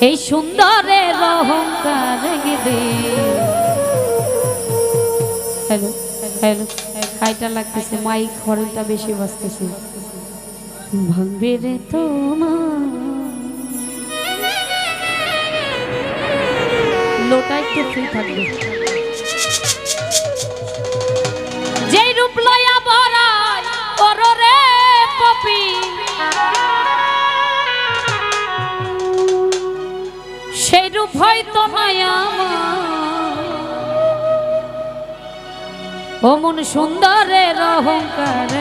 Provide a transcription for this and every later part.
এই সুন্দরের অহংকার হ্যালো হ্যালো, হাইটা লাগতেছে, মাইক হরনটা বেশি বাজতেছে। ভাঙবে রে তোমার। লোটা একটু ফ্রি থাকবে। মায়া অমন সুন্দরের অহংকার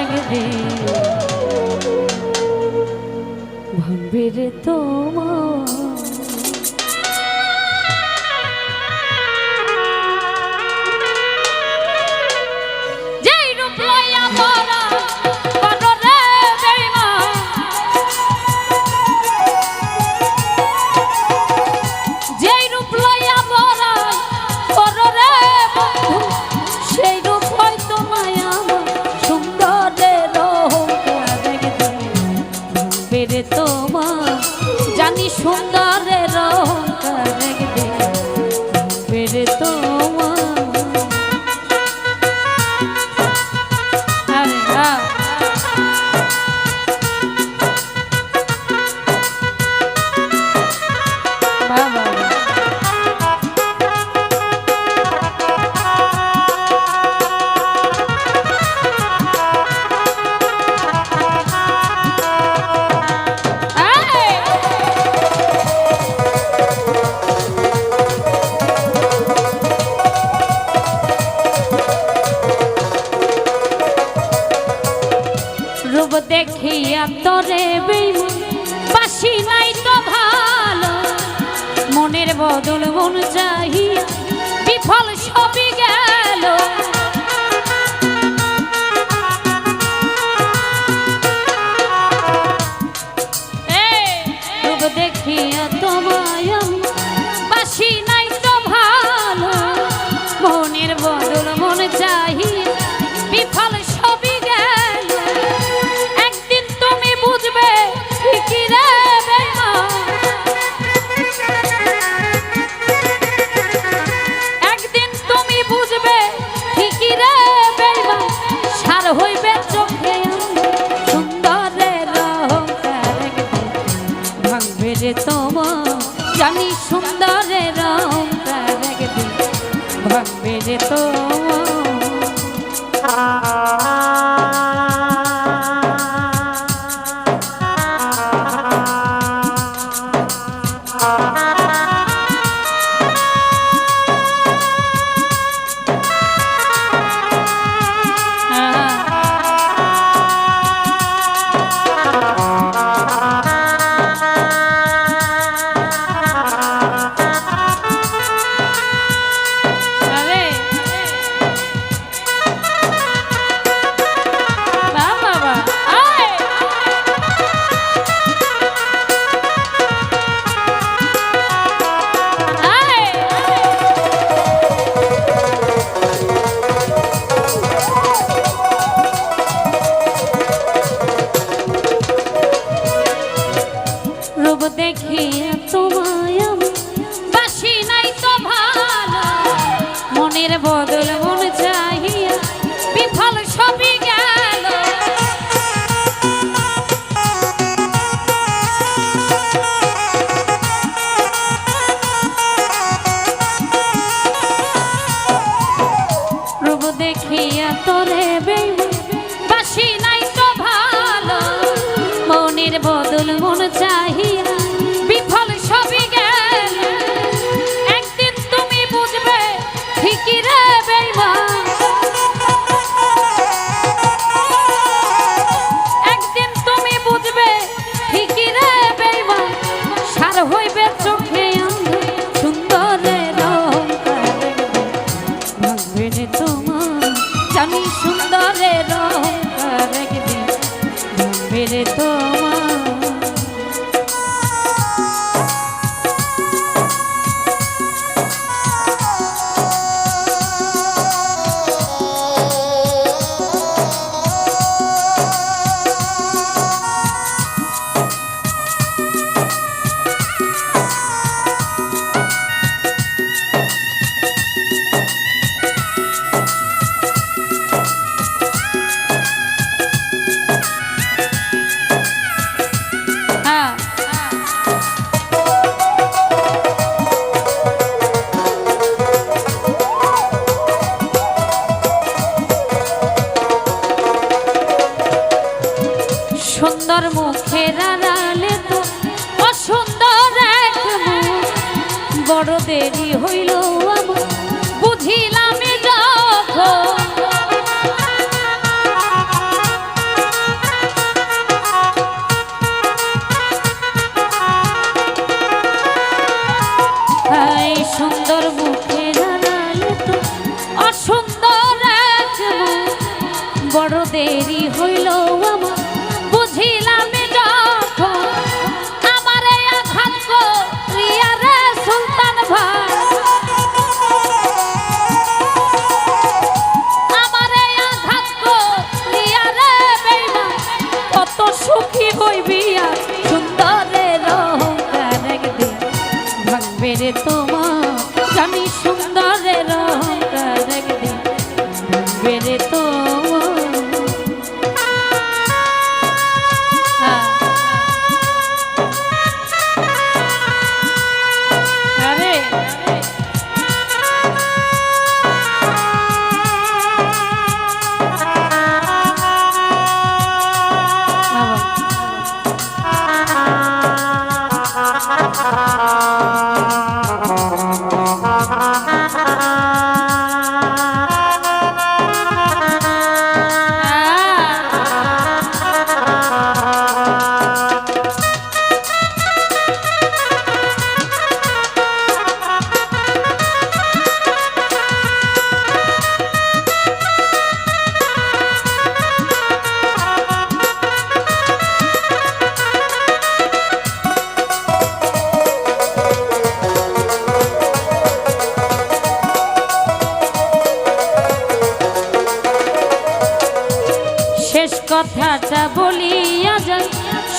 ভাঙবে রে তোমার রে বেইমন বাসি নাই তো ভালো। মনের বদল মন চাহিয়া বিফল সবই গেল। দেখিয়া তোমায় বাসি নাই তো ভালো। মনের বদল মন চাহিয়া বিফল ফেলে তোমার জানি সুন্দরের রং একদিন ভাঙবে তোমার তোমার দেরি হইল আমার বুঝিলাম সুন্দর মুখে জানালে তো অসুন্দর বড় দেরি হইল পেরে তোমা। জানি সুন্দরের রা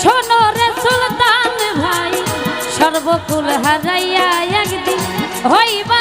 শোনো রে সুলতান ভাই সর্বকুল হারাইয়া একদিন হইবা